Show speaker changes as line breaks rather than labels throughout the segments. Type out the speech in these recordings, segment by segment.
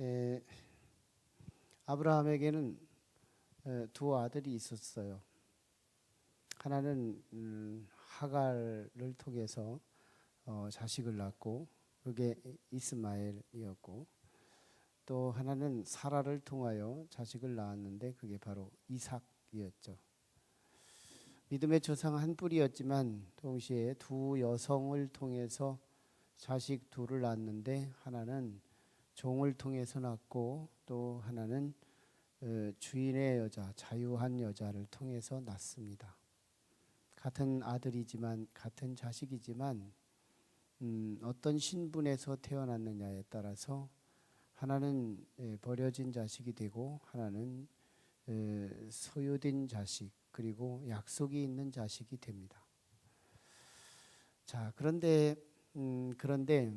에, 아브라함에게는 에, 두 아들이 있었어요. 하나는 음, 하갈을 통해서 어, 자식을 낳고 그게 이스마엘이었고 또 하나는 사라를 통하여 자식을 낳았는데 그게 바로 이삭이었죠. 믿음의 조상 한 뿌리였지만 동시에 두 여성을 통해서 자식 둘을 낳았는데 하나는 종을 통해서 낳고 또 하나는 어, 주인의 여자, 자유한 여자를 통해서 낳습니다. 같은 아들이지만 같은 자식이지만 음, 어떤 신분에서 태어났느냐에 따라서 하나는 에, 버려진 자식이 되고 하나는 에, 소유된 자식 그리고 약속이 있는 자식이 됩니다. 자 그런데 음, 그런데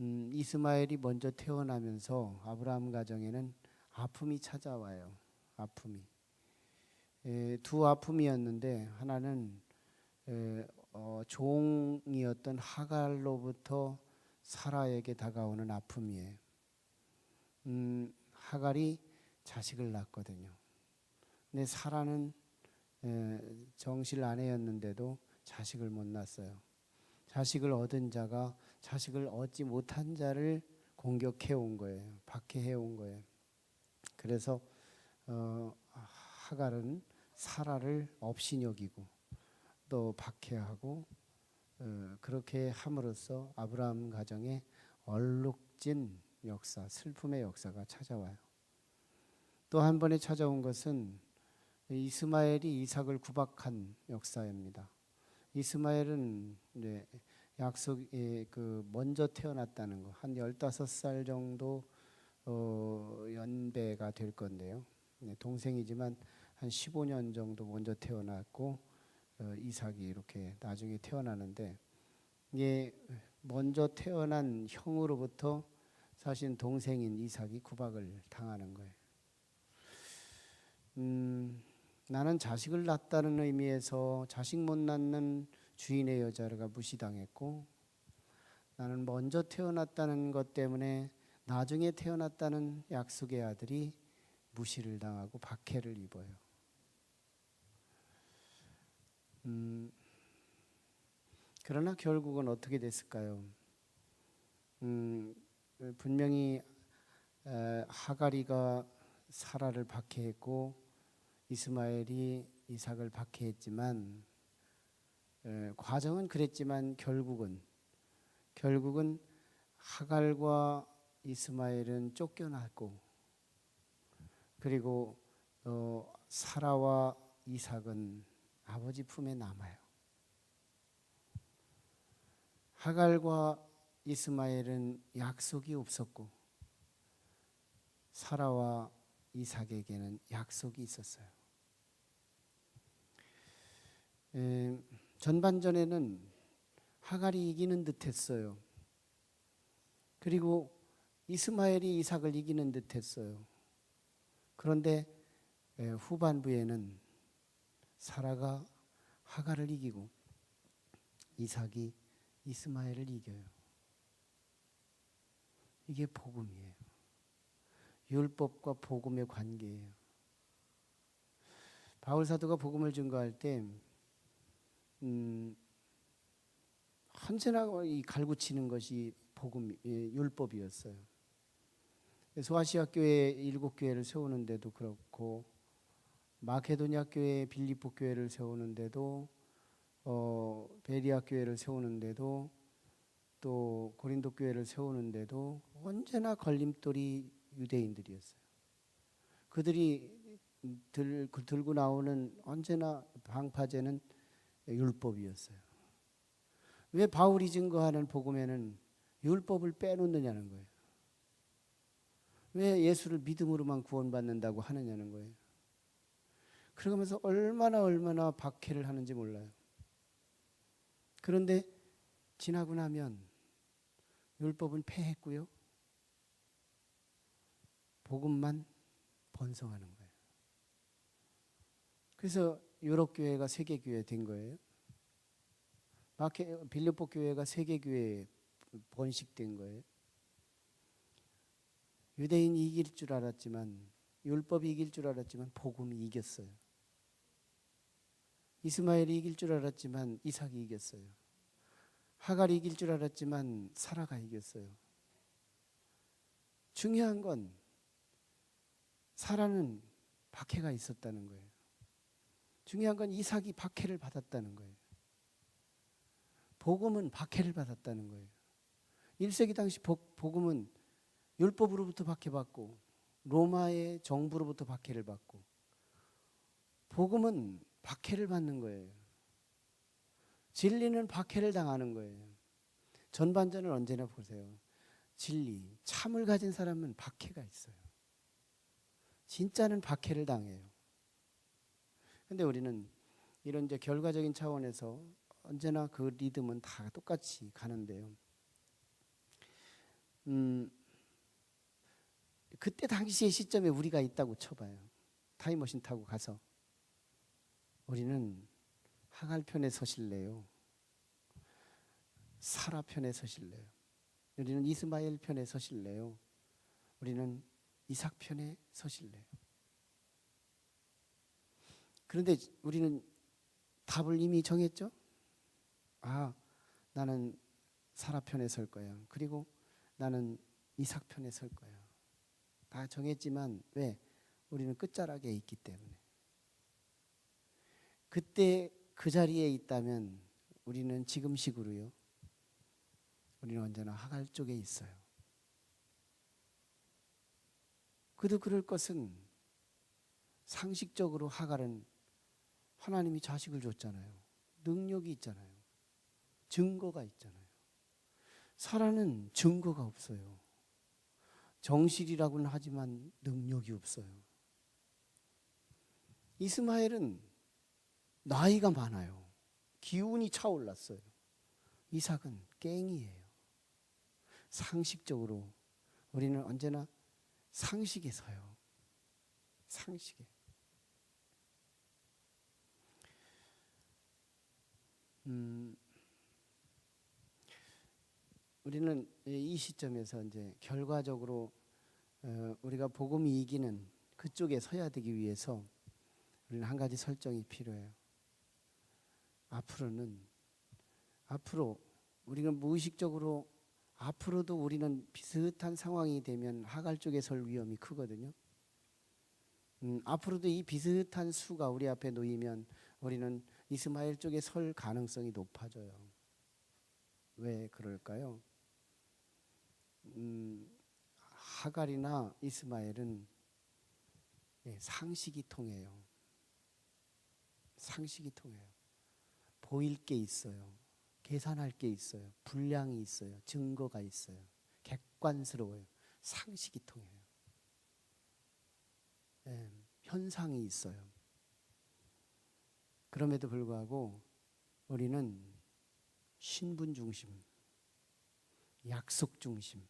음, 이스마엘이 먼저 태어나면서 아브라함 가정에는 아픔이 찾아와요. 아픔이 에, 두 아픔이었는데 하나는 에, 어, 종이었던 하갈로부터 사라에게 다가오는 아픔이에요. 음, 하갈이 자식을 낳거든요. 근데 사라는 에, 정실 아내였는데도 자식을 못 낳았어요. 자식을 얻은 자가 자식을 얻지 못한 자를 공격해 온 거예요. 박해해 온 거예요. 그래서 어, 하갈은 사라를 업신여기고 또 박해하고 어, 그렇게 함으로써 아브라함 가정에 얼룩진 역사, 슬픔의 역사가 찾아와요. 또 한 번에 찾아온 것은 이스마엘이 이삭을 구박한 역사입니다. 이스마엘은 이제 약속에 그 먼저 태어났다는 거, 한 15살 정도 어, 연배가 될 건데요. 네, 동생이지만 한 15년 정도 먼저 태어났고 어, 이삭이 이렇게 나중에 태어나는데 이게 먼저 태어난 형으로부터 사실 동생인 이삭이 구박을 당하는 거예요. 음, 나는 자식을 낳았다는 의미에서 자식 못 낳는 주인의 여자가 무시당했고 나는 먼저 태어났다는 것 때문에 나중에 태어났다는 약속의 아들이 무시를 당하고 박해를 입어요. 음, 그러나 결국은 어떻게 됐을까요? 음, 분명히 에, 하가리가 사라를 박해했고 이스마엘이 이삭을 박해했지만 에, 과정은 그랬지만 결국은 결국은 하갈과 이스마엘은 쫓겨났고 그리고 어, 사라와 이삭은 아버지 품에 남아요. 하갈과 이스마엘은 약속이 없었고 사라와 이삭에게는 약속이 있었어요. 에, 전반전에는 하갈이 이기는 듯했어요. 그리고 이스마엘이 이삭을 이기는 듯했어요. 그런데 에, 후반부에는 사라가 하갈을 이기고 이삭이 이스마엘을 이겨요. 이게 복음이에요. 율법과 복음의 관계예요. 바울 사도가 복음을 증거할 때 음, 언제나 이 갈구치는 것이 복음 예, 율법이었어요. 소아시아 교회 일곱 교회를 세우는데도 그렇고 마케도니아 교회 빌립보 교회를 세우는데도 어, 베리아 교회를 세우는데도 또 고린도 교회를 세우는데도 언제나 걸림돌이 유대인들이었어요. 그들이 들, 들고 나오는 언제나 방파제는 율법이었어요. 왜 바울이 증거하는 복음에는 율법을 빼놓느냐는 거예요. 왜 예수를 믿음으로만 구원받는다고 하느냐는 거예요. 그러면서 얼마나 얼마나 박해를 하는지 몰라요. 그런데 지나고 나면 율법은 폐했고요. 복음만 번성하는 거예요. 그래서 유럽 교회가 세계 교회 된 거예요. 마케 빌립보 교회가 세계 교회 번식된 거예요. 유대인이 이길 줄 알았지만 율법이 이길 줄 알았지만 복음이 이겼어요. 이스마엘이 이길 줄 알았지만 이삭이 이겼어요. 하갈이 이길 줄 알았지만 사라가 이겼어요. 중요한 건 사라는 박해가 있었다는 거예요. 중요한 건 이삭이 박해를 받았다는 거예요. 복음은 박해를 받았다는 거예요. 1세기 당시 복, 복음은 율법으로부터 박해받고 로마의 정부로부터 박해를 받고 복음은 박해를 받는 거예요. 진리는 박해를 당하는 거예요. 전반전을 언제나 보세요. 진리, 참을 가진 사람은 박해가 있어요. 진짜는 박해를 당해요. 근데 우리는 이런 이제 결과적인 차원에서 언제나 그 리듬은 다 똑같이 가는데요. 음, 그때 당시의 시점에 우리가 있다고 쳐봐요. 타임머신 타고 가서 우리는 하갈 편에 서실래요? 사라 편에 서실래요? 우리는 이스마엘 편에 서실래요? 우리는 이삭 편에 서실래요? 그런데 우리는 답을 이미 정했죠? 아, 나는 사라 편에 설 거야. 그리고 나는 이삭 편에 설 거야. 다 정했지만 왜? 우리는 끝자락에 있기 때문에. 그때 그 자리에 있다면 우리는 지금식으로요. 우리는 언제나 하갈 쪽에 있어요. 그도 그럴 것은 상식적으로 하갈은 하나님이 자식을 줬잖아요. 능력이 있잖아요. 증거가 있잖아요. 사라는 증거가 없어요. 정실이라고는 하지만 능력이 없어요. 이스마엘은 나이가 많아요. 기운이 차올랐어요. 이삭은 깽이에요. 상식적으로 우리는 언제나 상식에 서요. 상식에. 음, 우리는 이 시점에서 이제 결과적으로 어, 우리가 복음이 이기는 그쪽에 서야 되기 위해서 우리는 한 가지 설정이 필요해요. 앞으로는 앞으로 우리가 무의식적으로 앞으로도 우리는 비슷한 상황이 되면 하갈 쪽에 설 위험이 크거든요. 음, 앞으로도 이 비슷한 수가 우리 앞에 놓이면 우리는 이스마엘 쪽에 설 가능성이 높아져요. 왜 그럴까요? 음, 하갈이나 이스마엘은 예, 상식이 통해요. 상식이 통해요. 보일 게 있어요. 계산할 게 있어요. 분량이 있어요. 증거가 있어요. 객관스러워요. 상식이 통해요. 예, 현상이 있어요. 그럼에도 불구하고 우리는 신분 중심, 약속 중심.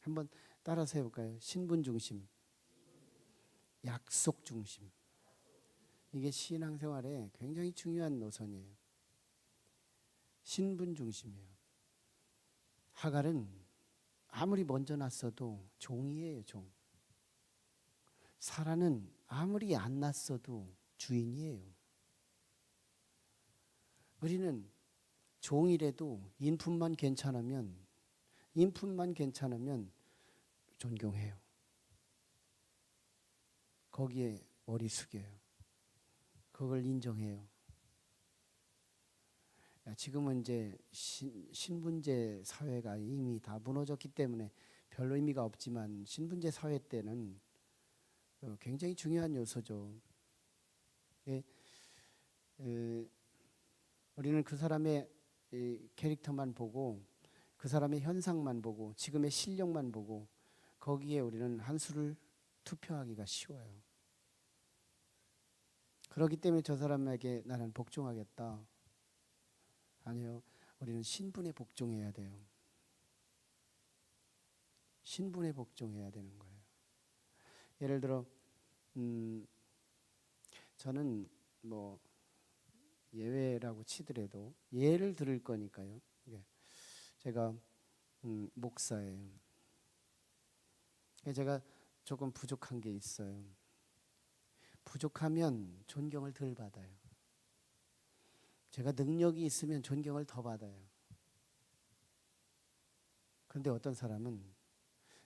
한번 따라서 해볼까요? 신분 중심, 약속 중심. 이게 신앙생활에 굉장히 중요한 노선이에요. 신분 중심이에요. 하갈은 아무리 먼저 났어도 종이에요, 종. 사라는 아무리 안 났어도 주인이에요. 우리는 종이라도 인품만 괜찮으면 인품만 괜찮으면 존경해요. 거기에 머리 숙여요. 그걸 인정해요. 지금은 이제 신, 신분제 사회가 이미 다 무너졌기 때문에 별로 의미가 없지만 신분제 사회 때는 어, 굉장히 중요한 요소죠. 예, 에, 우리는 그 사람의 캐릭터만 보고 그 사람의 현상만 보고 지금의 실력만 보고 거기에 우리는 한 수를 투표하기가 쉬워요. 그렇기 때문에 저 사람에게 나는 복종하겠다. 아니요. 우리는 신분에 복종해야 돼요. 신분에 복종해야 되는 거예요. 예를 들어 음 저는 뭐 예외라고 치더라도 예를 들을 거니까요. 제가 음 목사예요. 제가 조금 부족한 게 있어요. 부족하면 존경을 덜 받아요. 제가 능력이 있으면 존경을 더 받아요. 그런데 어떤 사람은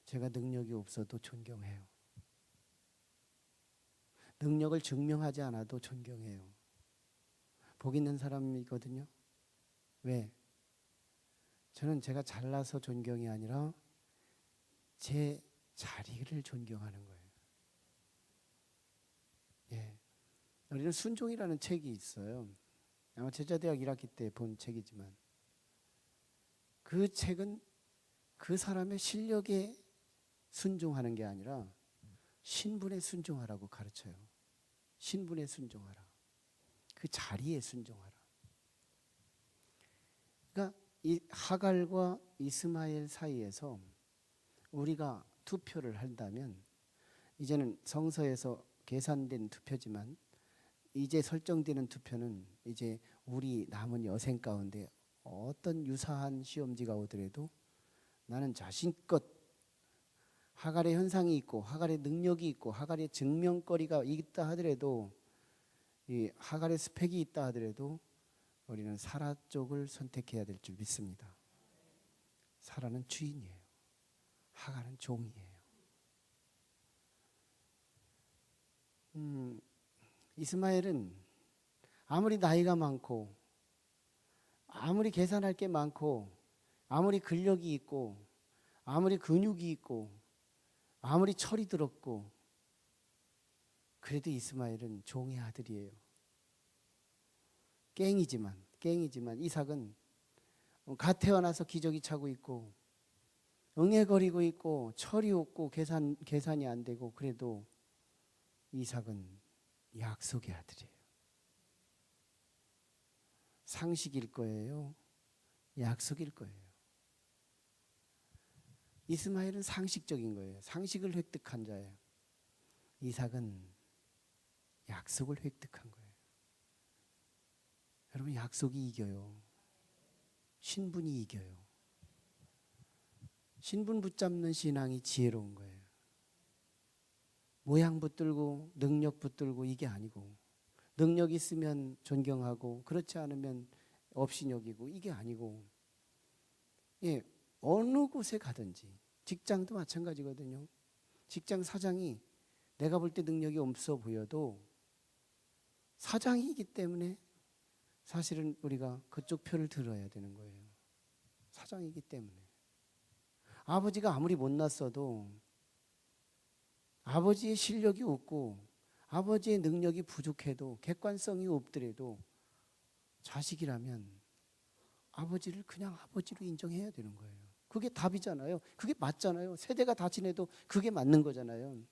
제가 능력이 없어도 존경해요. 능력을 증명하지 않아도 존경해요. 복 있는 사람이거든요. 왜? 저는 제가 잘나서 존경이 아니라 제 자리를 존경하는 거예요. 예. 우리는 순종이라는 책이 있어요. 아마 제자대학 1학기 때 본 책이지만 그 책은 그 사람의 실력에 순종하는 게 아니라 신분에 순종하라고 가르쳐요. 신분에 순종하라. 그 자리에 순종하라. 그러니까 이 하갈과 이스마엘 사이에서 우리가 투표를 한다면 이제는 성서에서 계산된 투표지만 이제 설정되는 투표는 이제 우리 남은 여생 가운데 어떤 유사한 시험지가 오더라도 나는 자신껏 하갈의 현상이 있고 하갈의 능력이 있고 하갈의 증명거리가 있다 하더라도 이 하갈의 스펙이 있다 하더라도 우리는 사라 쪽을 선택해야 될 줄 믿습니다. 사라는 주인이에요. 하갈은 종이에요. 음, 이스마엘은 아무리 나이가 많고 아무리 계산할 게 많고 아무리 근력이 있고 아무리 근육이 있고 아무리 철이 들었고 그래도 이스마엘은 종의 아들이에요. 깽이지만 깽이지만 이삭은 갓 태어나서 기저귀 차고 있고 응애거리고 있고 철이 없고 계산 계산이 안 되고 그래도 이삭은 약속의 아들이에요. 상식일 거예요. 약속일 거예요. 이스마엘은 상식적인 거예요. 상식을 획득한 자예요. 이삭은 약속을 획득한 거예요. 여러분 약속이 이겨요. 신분이 이겨요. 신분 붙잡는 신앙이 지혜로운 거예요. 모양 붙들고 능력 붙들고 이게 아니고 능력 있으면 존경하고 그렇지 않으면 업신여기고 이게 아니고 예 어느 곳에 가든지 직장도 마찬가지거든요. 직장 사장이 내가 볼 때 능력이 없어 보여도 사장이기 때문에 사실은 우리가 그쪽 표를 들어야 되는 거예요. 사장이기 때문에 아버지가 아무리 못났어도 아버지의 실력이 없고 아버지의 능력이 부족해도 객관성이 없더라도 자식이라면 아버지를 그냥 아버지로 인정해야 되는 거예요. 그게 답이잖아요. 그게 맞잖아요. 세대가 다 지내도 그게 맞는 거잖아요.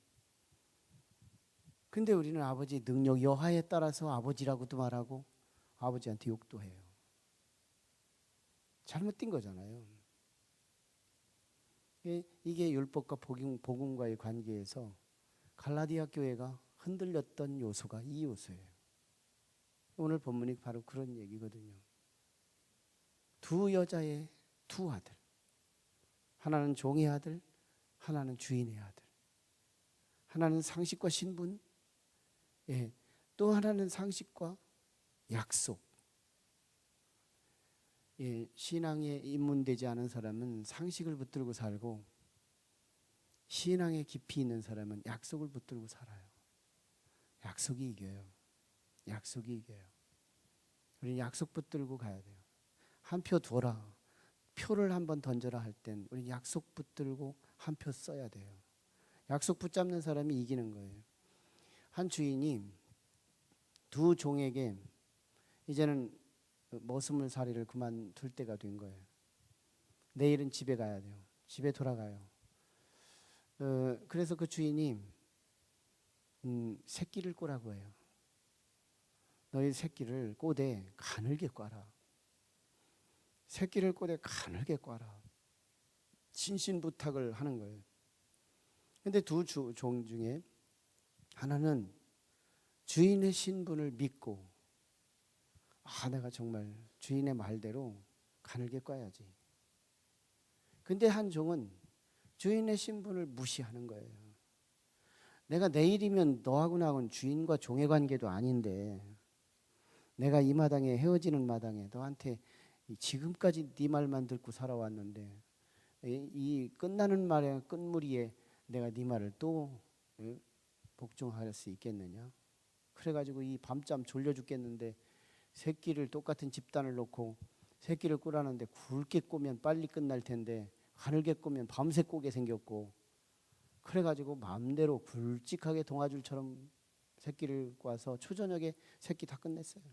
근데 우리는 아버지 능력 여하에 따라서 아버지라고도 말하고 아버지한테 욕도 해요. 잘못된 거잖아요. 이게 율법과 복음, 복음과의 관계에서 갈라디아 교회가 흔들렸던 요소가 이 요소예요. 오늘 본문이 바로 그런 얘기거든요. 두 여자의 두 아들. 하나는 종의 아들, 하나는 주인의 아들. 하나는 상식과 신분, 예. 또 하나는 상식과 약속. 예, 신앙에 입문되지 않은 사람은 상식을 붙들고 살고 신앙에 깊이 있는 사람은 약속을 붙들고 살아요. 약속이 이겨요. 약속이 이겨요. 우리 약속 붙들고 가야 돼요. 한 표 둬라. 표를 한번 던져라 할 땐 우리 약속 붙들고 한 표 써야 돼요. 약속 붙잡는 사람이 이기는 거예요. 한 주인이 두 종에게 이제는 머슴을 살이를 그만둘 때가 된 거예요. 내일은 집에 가야 돼요. 집에 돌아가요. 어, 그래서 그 주인이 음, 새끼를 꼬라고 해요. 너희 새끼를 꼬대 가늘게 꽈라. 새끼를 꼬대 가늘게 꽈라. 신신 부탁을 하는 거예요. 근데 두 종 중에 하나는 주인의 신분을 믿고 아 내가 정말 주인의 말대로 가늘게 꽈야지. 근데 한 종은 주인의 신분을 무시하는 거예요. 내가 내일이면 너하고 나하고는 주인과 종의 관계도 아닌데 내가 이 마당에 헤어지는 마당에 너한테 이 지금까지 네 말만 듣고 살아왔는데 이, 이 끝나는 말의 끝무리에 내가 네 말을 또 예, 복종할 수 있겠느냐? 그래가지고 이 밤잠 졸려 죽겠는데 새끼를 똑같은 집단을 놓고 새끼를 꾸라는데 굵게 꼬면 빨리 끝날 텐데 가늘게 꼬면 밤새 꼬게 생겼고 그래가지고 마음대로 굵직하게 동아줄처럼 새끼를 꽈서 초저녁에 새끼 다 끝냈어요.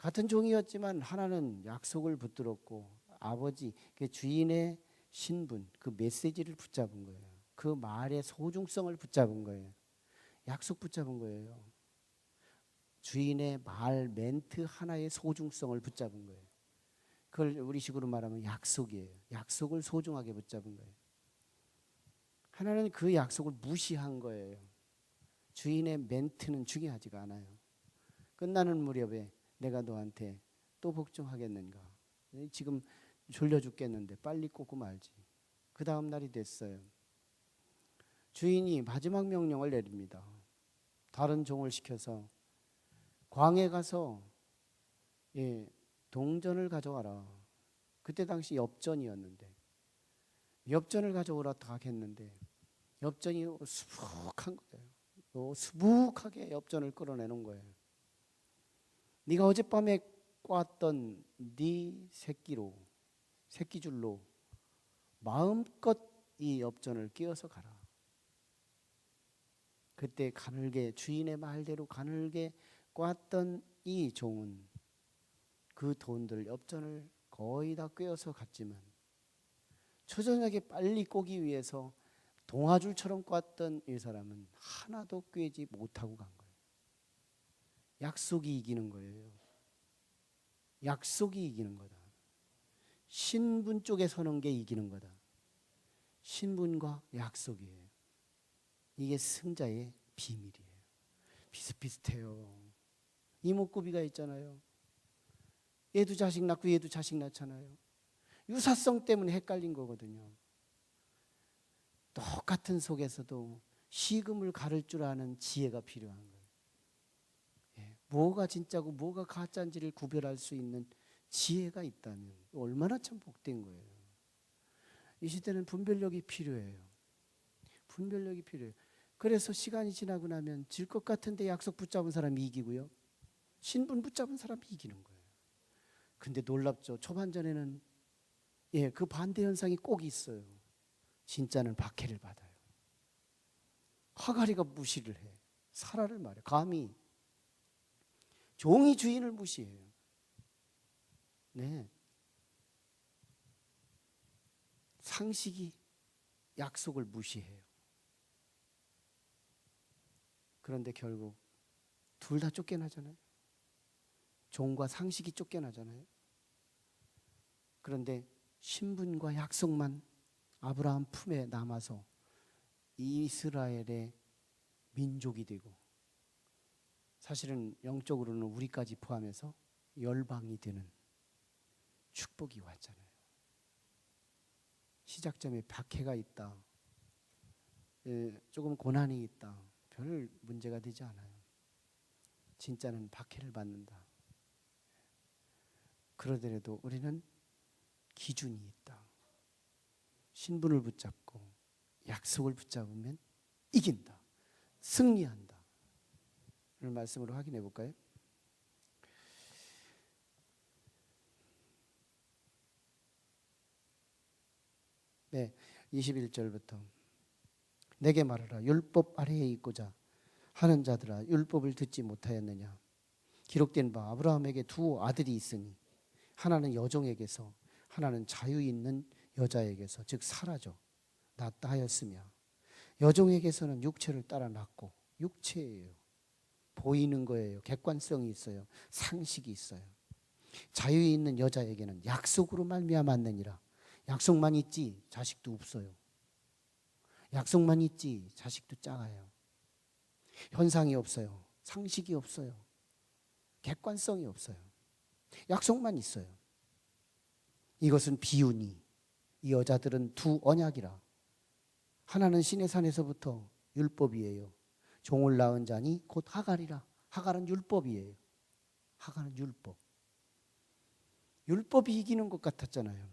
같은 종이었지만 하나는 약속을 붙들었고 아버지 그 주인의 신분 그 메시지를 붙잡은 거예요. 그 말의 소중성을 붙잡은 거예요. 약속 붙잡은 거예요. 주인의 말 멘트 하나의 소중성을 붙잡은 거예요. 그걸 우리식으로 말하면 약속이에요. 약속을 소중하게 붙잡은 거예요. 하나는 그 약속을 무시한 거예요. 주인의 멘트는 중요하지가 않아요. 끝나는 무렵에 내가 너한테 또 복종하겠는가? 지금 졸려 죽겠는데 빨리 꽂고 말지. 그 다음 날이 됐어요. 주인이 마지막 명령을 내립니다. 다른 종을 시켜서 광에 가서 예, 동전을 가져와라. 그때 당시 엽전이었는데 엽전을 가져오라 딱 했는데 엽전이 수북한 거예요. 또 수북하게 엽전을 끌어내는 거예요. 네가 어젯밤에 꽈던 네 새끼로 새끼줄로 마음껏 이 엽전을 끼워서 가라. 그때 가늘게 주인의 말대로 가늘게 꽈던 이 종은 그 돈들 엽전을 거의 다 꿰어서 갔지만 초저녁에 빨리 꼬기 위해서 동아줄처럼 꽈던 이 사람은 하나도 꿰지 못하고 간 거예요. 약속이 이기는 거예요. 약속이 이기는 거다. 신분 쪽에 서는 게 이기는 거다. 신분과 약속이에요. 이게 승자의 비밀이에요. 비슷비슷해요. 이목구비가 있잖아요. 얘도 자식 낳고 얘도 자식 낳잖아요. 유사성 때문에 헷갈린 거거든요. 똑같은 속에서도 시금을 가를 줄 아는 지혜가 필요한 거예요. 예, 뭐가 진짜고 뭐가 가짜인지를 구별할 수 있는 지혜가 있다면 얼마나 참 복된 거예요. 이 시대는 분별력이 필요해요. 분별력이 필요해요. 그래서 시간이 지나고 나면 질 것 같은데 약속 붙잡은 사람이 이기고요. 신분 붙잡은 사람이 이기는 거예요. 근데 놀랍죠. 초반전에는 예, 그 반대 현상이 꼭 있어요. 진짜는 박해를 받아요. 화가리가 무시를 해. 사라를 말해. 감히 종이 주인을 무시해요. 네. 상식이 약속을 무시해요. 그런데 결국 둘 다 쫓겨나잖아요. 종과 상식이 쫓겨나잖아요. 그런데 신분과 약속만 아브라함 품에 남아서 이스라엘의 민족이 되고 사실은 영적으로는 우리까지 포함해서 열방이 되는 축복이 왔잖아요. 시작점에 박해가 있다. 예, 조금 고난이 있다. 별 문제가 되지 않아요. 진짜는 박해를 받는다. 그러더라도 우리는 기준이 있다. 신분을 붙잡고 약속을 붙잡으면 이긴다. 승리한다. 말씀으로 확인해 볼까요? 네, 21절부터 내게 말하라 율법 아래에 있고자 하는 자들아 율법을 듣지 못하였느냐 기록된 바 아브라함에게 두 아들이 있으니 하나는 여종에게서 하나는 자유 있는 여자에게서 즉 사라져 낳다 하였으며 여종에게서는 육체를 따라 낳고 육체예요. 보이는 거예요. 객관성이 있어요. 상식이 있어요. 자유 있는 여자에게는 약속으로 말미암았느니라. 약속만 있지 자식도 없어요. 약속만 있지 자식도 작아요. 현상이 없어요. 상식이 없어요. 객관성이 없어요. 약속만 있어요. 이것은 비유니 이 여자들은 두 언약이라. 하나는 신의 산에서부터 율법이에요. 종을 낳은 자니 곧 하갈이라. 하갈은 율법이에요. 하갈은 율법. 율법이 이기는 것 같았잖아요.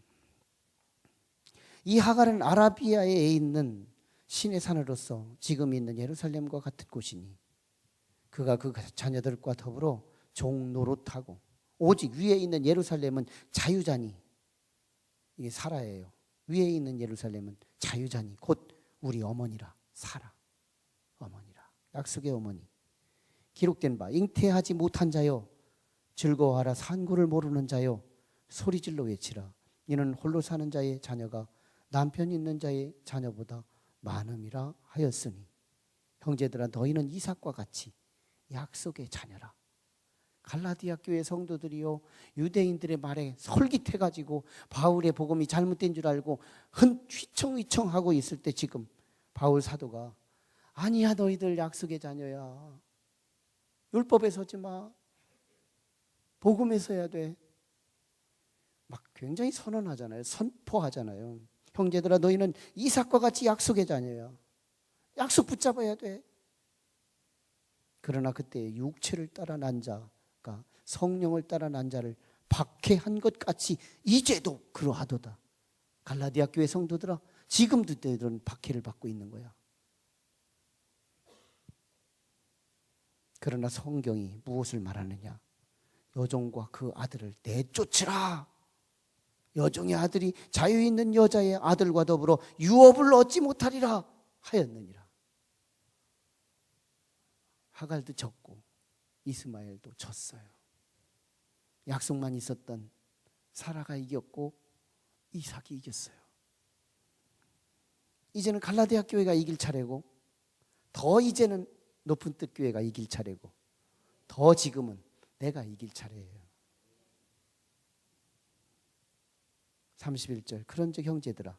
이 하갈은 아라비아에 있는 신의 산으로서 지금 있는 예루살렘과 같은 곳이니 그가 그 자녀들과 더불어 종 노릇하고 오직 위에 있는 예루살렘은 자유자니 이게 사라예요. 위에 있는 예루살렘은 자유자니 곧 우리 어머니라 사라 약속의 어머니. 기록된 바 잉태하지 못한 자여 즐거워하라 산구를 모르는 자여 소리질러 외치라. 이는 홀로 사는 자의 자녀가 남편 있는 자의 자녀보다 많음이라 하였으니 형제들아 너희는 이삭과 같이 약속의 자녀라. 갈라디아 교회 성도들이요 유대인들의 말에 솔깃해 가지고 바울의 복음이 잘못된 줄 알고 흔 휘청휘청하고 있을 때 지금 바울 사도가 아니야 너희들 약속의 자녀야. 율법에 서지 마. 복음에 서야 돼. 막 굉장히 선언하잖아요. 선포하잖아요. 형제들아 너희는 이삭과 같이 약속의 자녀야. 약속 붙잡아야 돼. 그러나 그때 육체를 따라 난 자가 성령을 따라 난 자를 박해한 것 같이 이제도 그러하도다. 갈라디아 교회 성도들아 지금도 너희들은 박해를 받고 있는 거야. 그러나 성경이 무엇을 말하느냐? 여종과 그 아들을 내쫓으라. 여종의 아들이 자유 있는 여자의 아들과 더불어 유업을 얻지 못하리라 하였느니라. 하갈도 졌고 이스마엘도 졌어요. 약속만 있었던 사라가 이겼고 이삭이 이겼어요. 이제는 갈라디아 교회가 이길 차례고 더 이제는 높은 뜻 교회가 이길 차례고 더 지금은 내가 이길 차례예요. 31절 그런즉 형제들아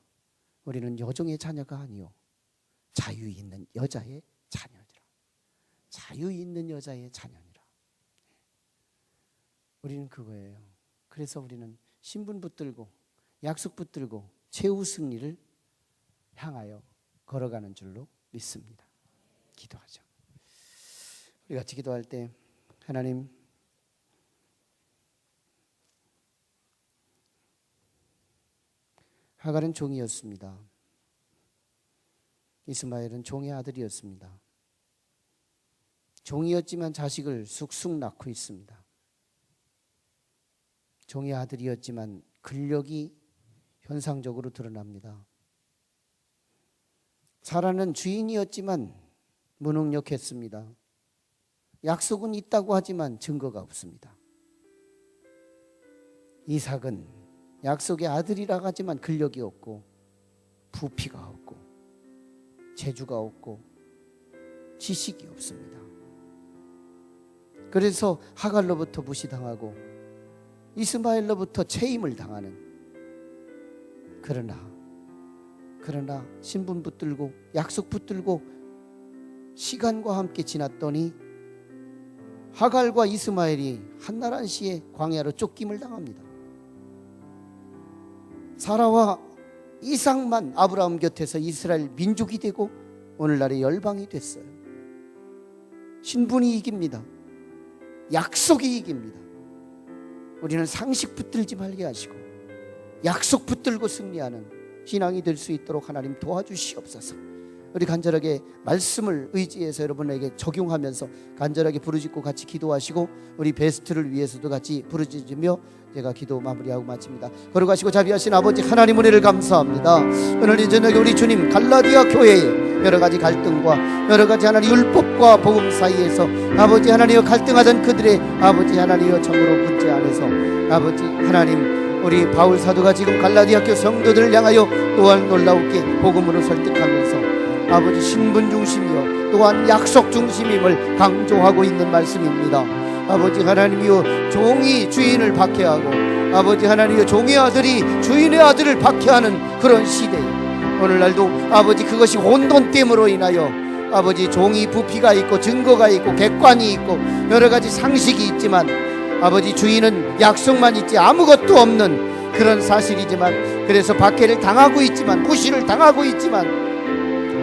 우리는 여종의 자녀가 아니요 자유 있는 여자의 자녀 자유 있는 여자의 자녀니라. 우리는 그거예요. 그래서 우리는 신분 붙들고 약속 붙들고 최후 승리를 향하여 걸어가는 줄로 믿습니다. 기도하죠. 우리 같이 기도할 때 하나님 하갈은 종이었습니다. 이스마엘은 종의 아들이었습니다. 종이었지만 자식을 쑥쑥 낳고 있습니다. 종의 아들이었지만 근력이 현상적으로 드러납니다. 사라는 주인이었지만 무능력했습니다. 약속은 있다고 하지만 증거가 없습니다. 이삭은 약속의 아들이라 하지만 근력이 없고 부피가 없고 재주가 없고 지식이 없습니다. 그래서 하갈로부터 무시당하고 이스마엘로부터 체임을 당하는 그러나 그러나 신분 붙들고 약속 붙들고 시간과 함께 지났더니 하갈과 이스마엘이 한나란 시의 광야로 쫓김을 당합니다. 사라와 이삭만 아브라함 곁에서 이스라엘 민족이 되고 오늘날의 열방이 됐어요. 신분이 이깁니다. 약속이 이깁니다. 우리는 상식 붙들지 말게 하시고 약속 붙들고 승리하는 신앙이 될 수 있도록 하나님 도와주시옵소서. 우리 간절하게 말씀을 의지해서 여러분에게 적용하면서 간절하게 부르짖고 같이 기도하시고 우리 베스트를 위해서도 같이 부르짖으며 제가 기도 마무리하고 마칩니다. 걸어가시고 자비하신 아버지 하나님 은혜를 감사합니다. 오늘 이 저녁에 우리 주님 갈라디아 교회에 여러 가지 갈등과 여러 가지 하나님 율법과 복음 사이에서 아버지 하나님여 갈등하던 그들의 아버지 하나님여 참으로 문제 안에서 아버지 하나님 우리 바울 사도가 지금 갈라디아 교 성도들을 향하여 또한 놀라우게 복음으로 설득하면서 아버지 신분 중심이요 또한 약속 중심임을 강조하고 있는 말씀입니다. 아버지 하나님이여 종이 주인을 박해하고 아버지 하나님이여 종의 아들이 주인의 아들을 박해하는 그런 시대에 오늘날도 아버지 그것이 혼돈됨으로 인하여 아버지 종이 부피가 있고 증거가 있고 객관이 있고 여러 가지 상식이 있지만 아버지 주인은 약속만 있지 아무것도 없는 그런 사실이지만 그래서 박해를 당하고 있지만 무시를 당하고 있지만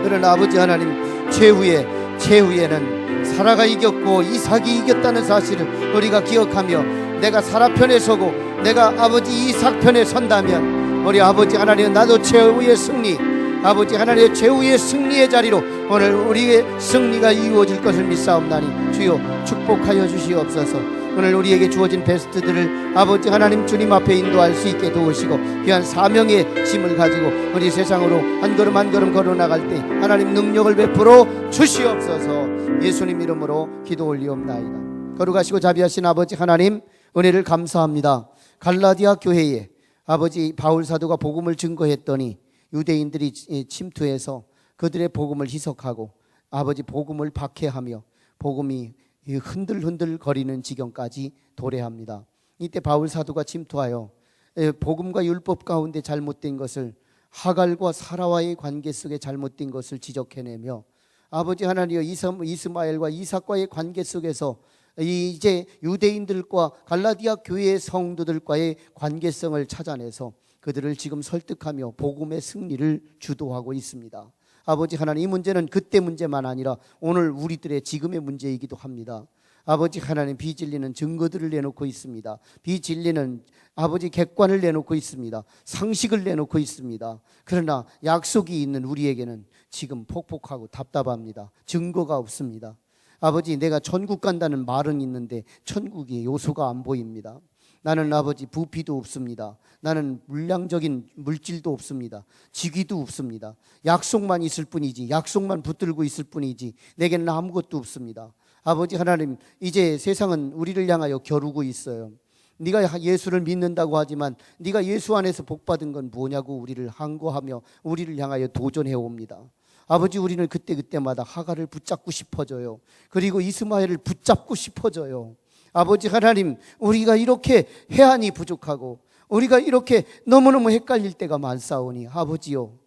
그러나 아버지 하나님 최후에 최후에는 사라가 이겼고 이삭이 이겼다는 사실을 우리가 기억하며 내가 사라 편에 서고 내가 아버지 이삭 편에 선다면 우리 아버지 하나님 나도 최후의 승리 아버지 하나님의 최후의 승리의 자리로 오늘 우리의 승리가 이루어질 것을 믿사옵나니 주여 축복하여 주시옵소서 오늘 우리에게 주어진 베스트들을 아버지 하나님 주님 앞에 인도할 수 있게 도우시고 귀한 사명의 짐을 가지고 우리 세상으로 한 걸음 한 걸음 걸어 나갈 때 하나님 능력을 베풀어 주시옵소서. 예수님 이름으로 기도 올리옵나이다. 거룩하시고 자비하신 아버지 하나님 은혜를 감사합니다. 갈라디아 교회에 아버지 바울 사도가 복음을 증거했더니 유대인들이 침투해서 그들의 복음을 희석하고 아버지 복음을 박해하며 복음이 흔들흔들 거리는 지경까지 도래합니다. 이때 바울 사도가 침투하여 에, 복음과 율법 가운데 잘못된 것을 하갈과 사라와의 관계 속에 잘못된 것을 지적해내며 아버지 하나님여 이스- 이스마엘과 이삭과의 관계 속에서 이 이제 유대인들과 갈라디아 교회의 성도들과의 관계성을 찾아내서 그들을 지금 설득하며 복음의 승리를 주도하고 있습니다. 아버지 하나님 이 문제는 그때 문제만 아니라 오늘 우리들의 지금의 문제이기도 합니다. 아버지 하나님 비진리는 증거들을 내놓고 있습니다. 비진리는 아버지 객관을 내놓고 있습니다. 상식을 내놓고 있습니다. 그러나 약속이 있는 우리에게는 지금 폭폭하고 답답합니다. 증거가 없습니다. 아버지 내가 천국 간다는 말은 있는데 천국의 요소가 안 보입니다. 나는 아버지 부피도 없습니다. 나는 물량적인 물질도 없습니다. 직위도 없습니다. 약속만 있을 뿐이지 약속만 붙들고 있을 뿐이지 내게는 아무것도 없습니다. 아버지 하나님 이제 세상은 우리를 향하여 겨루고 있어요. 네가 예수를 믿는다고 하지만 네가 예수 안에서 복 받은 건 뭐냐고 우리를 항거하며 우리를 향하여 도전해 옵니다. 아버지 우리는 그때 그때마다 하가를 붙잡고 싶어져요. 그리고 이스마엘을 붙잡고 싶어져요. 아버지 하나님, 우리가 이렇게 해안이 부족하고 우리가 이렇게 너무너무 헷갈릴 때가 많사오니 아버지요.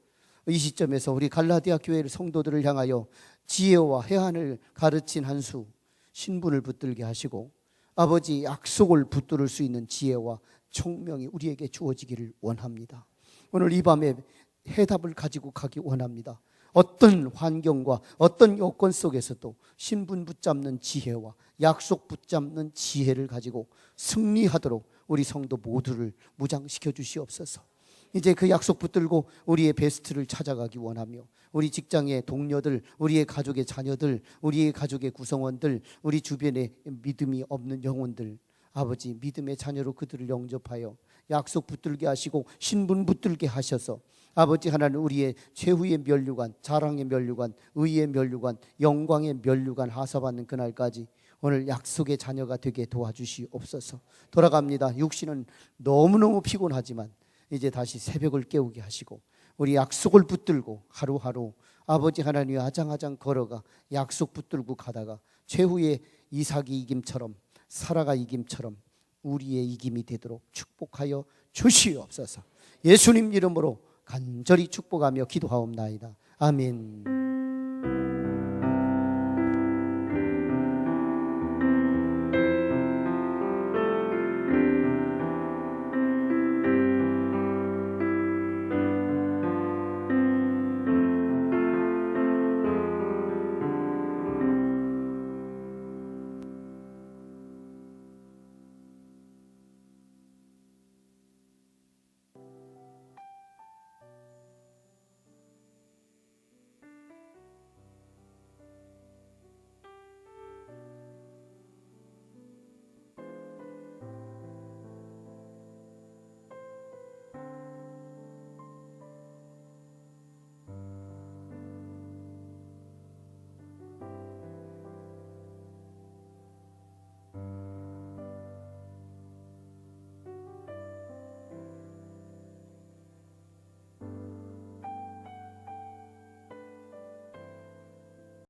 이 시점에서 우리 갈라디아 교회의 성도들을 향하여 지혜와 해안을 가르친 한 수 신분을 붙들게 하시고 아버지 약속을 붙들을 수 있는 지혜와 총명이 우리에게 주어지기를 원합니다. 오늘 이 밤에 해답을 가지고 가기 원합니다. 어떤 환경과 어떤 요건 속에서도 신분 붙잡는 지혜와 약속 붙잡는 지혜를 가지고 승리하도록 우리 성도 모두를 무장시켜 주시옵소서. 이제 그 약속 붙들고 우리의 베스트를 찾아가기 원하며 우리 직장의 동료들, 우리의 가족의 자녀들, 우리의 가족의 구성원들, 우리 주변에 믿음이 없는 영혼들 아버지 믿음의 자녀로 그들을 영접하여 약속 붙들게 하시고 신분 붙들게 하셔서 아버지 하나님 우리의 최후의 면류관, 자랑의 면류관, 의의 면류관, 영광의 면류관 하사받는 그날까지 오늘 약속의 자녀가 되게 도와주시옵소서. 돌아갑니다. 육신은 너무너무 피곤하지만 이제 다시 새벽을 깨우게 하시고 우리 약속을 붙들고 하루하루 아버지 하나님 아장아장 걸어가 약속 붙들고 가다가 최후의 이삭이 이김처럼 사라가 이김처럼 우리의 이김이 되도록 축복하여 주시옵소서. 예수님 이름으로 간절히 축복하며 기도하옵나이다. 아멘.